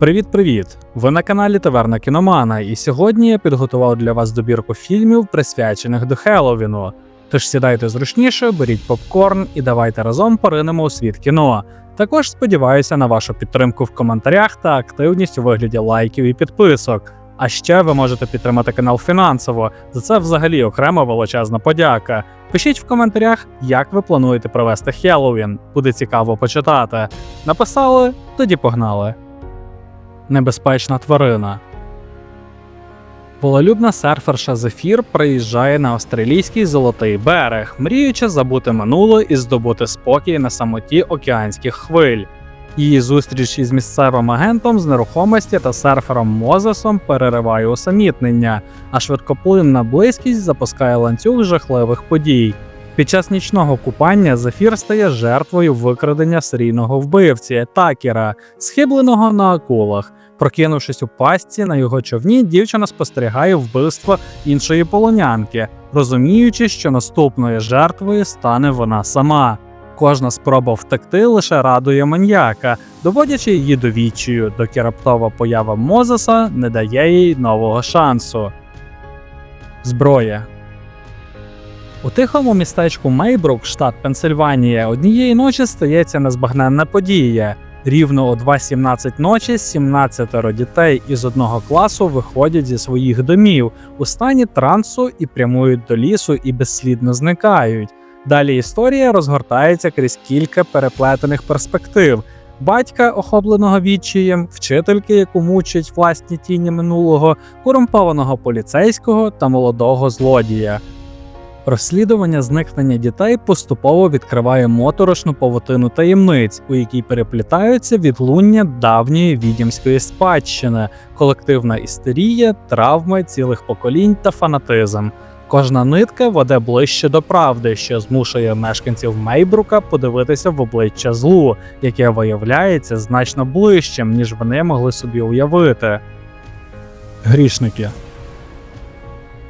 Привіт-привіт! Ви на каналі Таверна Кіномана, і сьогодні я підготував для вас добірку фільмів, присвячених до Хеллоуіну. Тож сідайте зручніше, беріть попкорн і давайте разом поринемо у світ кіно. Також сподіваюся на вашу підтримку в коментарях та активність у вигляді лайків і підписок. А ще ви можете підтримати канал фінансово. За це взагалі окрема величезна подяка. Пишіть в коментарях, як ви плануєте провести Хеллоуін. Буде цікаво почитати. Написали? Тоді погнали. Небезпечна тварина. Волелюбна серферша Зефір приїжджає на австралійський золотий берег, мріючи забути минуле і здобути спокій на самоті океанських хвиль. Її зустріч із місцевим агентом з нерухомості та серфером Мозесом перериває усамітнення, а швидкоплинна близькість запускає ланцюг жахливих подій. Під час нічного купання Зефір стає жертвою викрадення серійного вбивці Такера, схибленого на акулах. Прокинувшись у пастці на його човні, дівчина спостерігає вбивство іншої полонянки, розуміючи, що наступною жертвою стане вона сама. Кожна спроба втекти лише радує маньяка, доводячи її до доки раптова поява Мозеса не дає їй нового шансу. Зброя у тихому містечку Мейбрук, штат Пенсильванія, однієї ночі стається незбагненна подія. Рівно о 2.17 ночі 17 дітей із одного класу виходять зі своїх домів у стані трансу і прямують до лісу і безслідно зникають. Далі історія розгортається крізь кілька переплетених перспектив. Батька, охопленого відчаєм, вчительки, яку мучать власні тіні минулого, корумпованого поліцейського та молодого злодія. Розслідування зникнення дітей поступово відкриває моторошну павутину таємниць, у якій переплітаються відлуння давньої відімської спадщини, колективна істерія, травми цілих поколінь та фанатизм. Кожна нитка веде ближче до правди, що змушує мешканців Мейбрука подивитися в обличчя злу, яке виявляється значно ближчим, ніж вони могли собі уявити. Грішники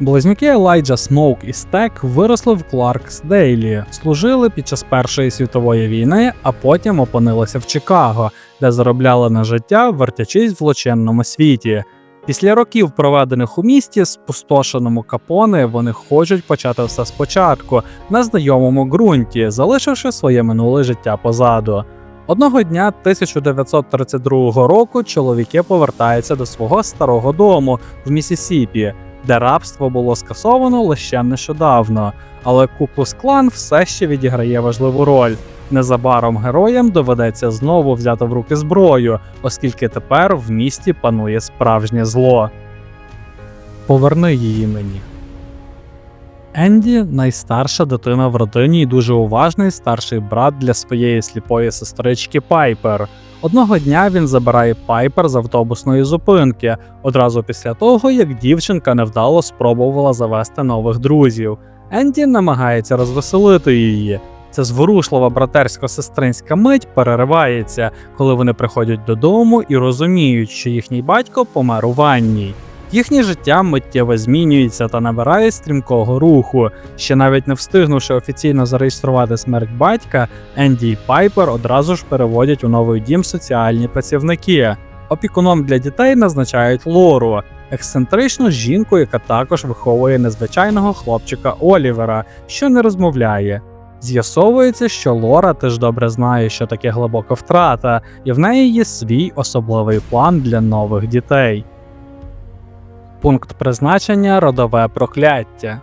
Близнюки Елайджа Смоук і Стек виросли в Кларксдейлі, служили під час Першої світової війни, а потім опинилися в Чикаго, де заробляли на життя, вертячись в злочинному світі. Після років, проведених у місті, спустошеному капони, вони хочуть почати все спочатку на знайомому ґрунті, залишивши своє минуле життя позаду. Одного дня 1932 року чоловіки повертаються до свого старого дому в Місісіпі, де рабство було скасовано лише нещодавно, але Куклус Клан все ще відіграє важливу роль. Незабаром героям доведеться знову взяти в руки зброю, оскільки тепер в місті панує справжнє зло. Поверни її мені. Енді найстарша дитина в родині і дуже уважний старший брат для своєї сліпої сестрички Пайпер. Одного дня він забирає Пайпер з автобусної зупинки, одразу після того, як дівчинка невдало спробувала завести нових друзів. Енді намагається розвеселити її. Ця зворушлива братерсько-сестринська мить переривається, коли вони приходять додому і розуміють, що їхній батько помер у ванній. Їхнє життя миттєво змінюється та набирає стрімкого руху. Ще навіть не встигнувши офіційно зареєструвати смерть батька, Енді і Пайпер одразу ж переводять у новий дім соціальні працівники. Опікуном для дітей назначають Лору, ексцентричну жінку, яка також виховує незвичайного хлопчика Олівера, що не розмовляє. З'ясовується, що Лора теж добре знає, що таке глибока втрата, і в неї є свій особливий план для нових дітей. Пункт призначення родове прокляття.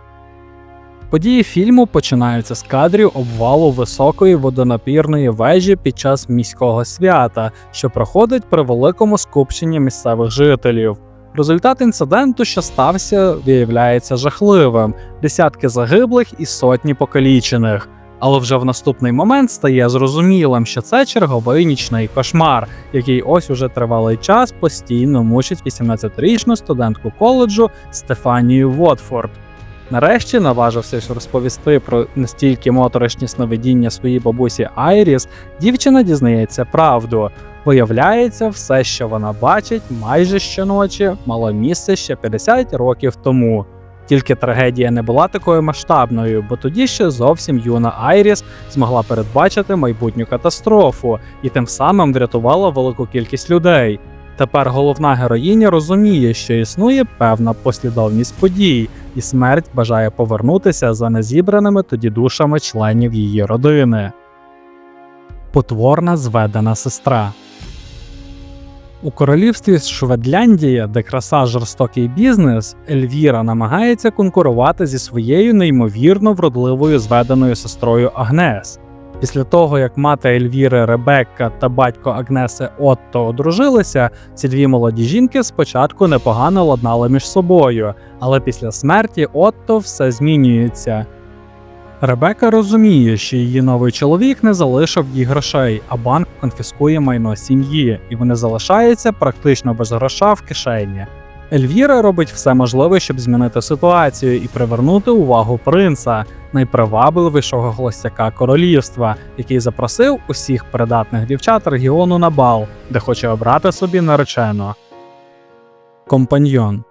Події фільму починаються з кадрів обвалу високої водонапірної вежі під час міського свята, що проходить при великому скупченні місцевих жителів. Результат інциденту, що стався, виявляється жахливим: десятки загиблих і сотні покалічених. Але вже в наступний момент стає зрозумілим, що це черговий нічний кошмар, який ось уже тривалий час постійно мучить 18-річну студентку коледжу Стефанію Вотфорд. Нарешті наважився розповісти про настільки моторошні сновидіння своїй бабусі Айріс, дівчина дізнається правду. Виявляється, все, що вона бачить, майже щоночі, мало місце ще 50 років тому. Тільки трагедія не була такою масштабною, бо тоді ще зовсім юна Айріс змогла передбачити майбутню катастрофу і тим самим врятувала велику кількість людей. Тепер головна героїня розуміє, що існує певна послідовність подій, і смерть бажає повернутися за незібраними тоді душами членів її родини. Потворна зведена сестра. У королівстві Шведляндія, де краса жорстокий бізнес, Ельвіра намагається конкурувати зі своєю неймовірно вродливою зведеною сестрою Агнес. Після того, як мати Ельвіри Ребекка та батько Агнеси Отто одружилися, ці дві молоді жінки спочатку непогано ладнали між собою, але після смерті Отто все змінюється. Ребека розуміє, що її новий чоловік не залишив їй грошей, а банк конфіскує майно сім'ї, і вони залишаються практично без гроша в кишені. Ельвіра робить все можливе, щоб змінити ситуацію і привернути увагу принца, найпривабливішого холостяка королівства, який запросив усіх придатних дівчат регіону на бал, де хоче обрати собі наречену. Компаньйон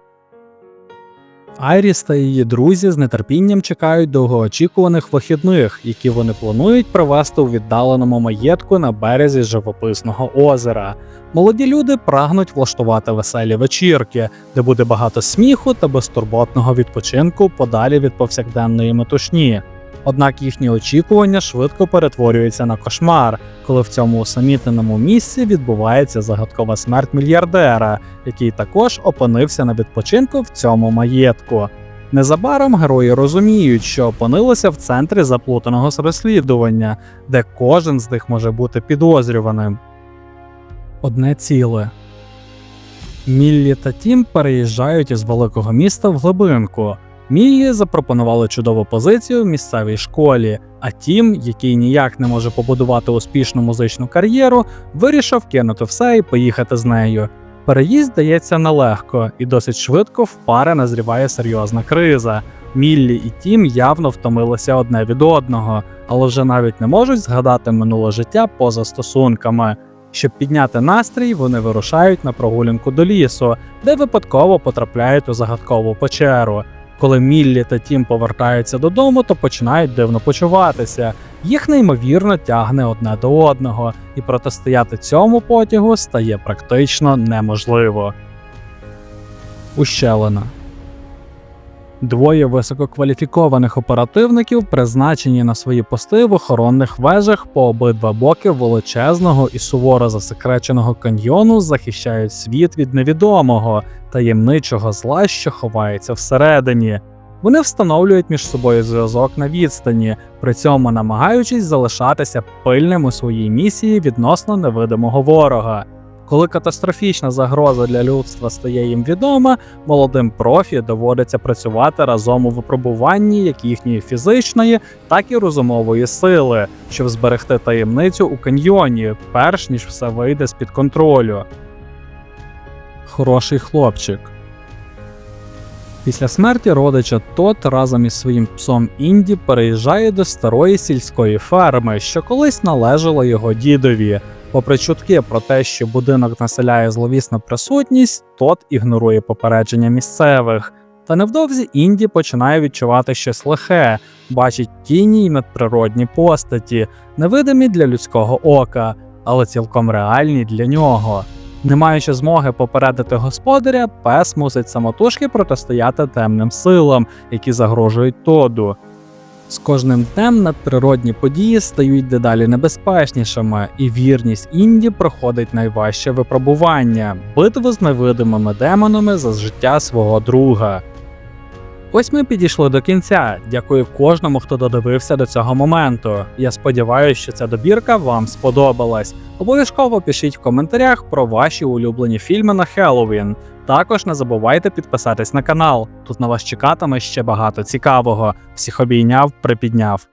Айріс та її друзі з нетерпінням чекають довгоочікуваних вихідних, які вони планують провести у віддаленому маєтку на березі живописного озера. Молоді люди прагнуть влаштувати веселі вечірки, де буде багато сміху та безтурботного відпочинку подалі від повсякденної метушні. Однак їхні очікування швидко перетворюються на кошмар, коли в цьому усамітненому місці відбувається загадкова смерть мільярдера, який також опинився на відпочинку в цьому маєтку. Незабаром герої розуміють, що опинилися в центрі заплутаного розслідування, де кожен з них може бути підозрюваним. Одне ціле. Міллі та Тім переїжджають із великого міста в глибинку. Мії запропонували чудову позицію в місцевій школі, а Тім, який ніяк не може побудувати успішну музичну кар'єру, вирішив кинути все і поїхати з нею. Переїзд дається нелегко, і досить швидко в пари назріває серйозна криза. Міллі і Тім явно втомилися одне від одного, але вже навіть не можуть згадати минуле життя поза стосунками. Щоб підняти настрій, вони вирушають на прогулянку до лісу, де випадково потрапляють у загадкову печеру. Коли Міллі та Тім повертаються додому, то починають дивно почуватися. Їх неймовірно тягне одне до одного, і протистояти цьому потягу стає практично неможливо. Ущелина Двоє висококваліфікованих оперативників призначені на свої пости в охоронних вежах по обидва боки величезного і суворо засекреченого каньйону захищають світ від невідомого, таємничого зла, що ховається всередині. Вони встановлюють між собою зв'язок на відстані, при цьому намагаючись залишатися пильним у своїй місії відносно невидимого ворога. Коли катастрофічна загроза для людства стає їм відома, молодим профі доводиться працювати разом у випробуванні як їхньої фізичної, так і розумової сили, щоб зберегти таємницю у каньйоні, перш ніж все вийде з під контролю. Хороший хлопчик. Після смерті родича Тот разом із своїм псом Інді переїжджає до старої сільської ферми, що колись належала його дідові. Попри чутки про те, що будинок населяє зловісна присутність, тот ігнорує попередження місцевих. Та невдовзі Інді починає відчувати щось лихе, бачить тіні й надприродні постаті, невидимі для людського ока, але цілком реальні для нього. Не маючи змоги попередити господаря, пес мусить самотужки протистояти темним силам, які загрожують Тоду. З кожним днем надприродні події стають дедалі небезпечнішими, і вірність Інді проходить найважче випробування битву з невидимими демонами за життя свого друга. Ось ми підійшли до кінця. Дякую кожному, хто додивився до цього моменту. Я сподіваюся, що ця добірка вам сподобалась. Обов'язково пишіть в коментарях про ваші улюблені фільми на Хеллоуін. Також не забувайте підписатись на канал. Тут на вас чекатиме ще багато цікавого. Всіх обійняв, припідняв.